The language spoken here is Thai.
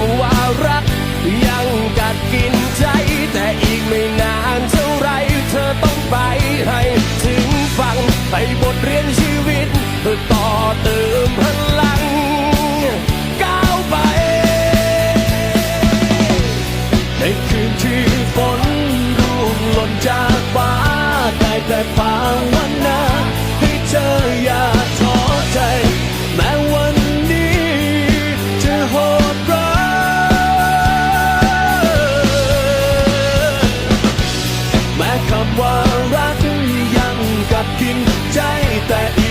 ำว่ารักยังกัดกินใจ 对。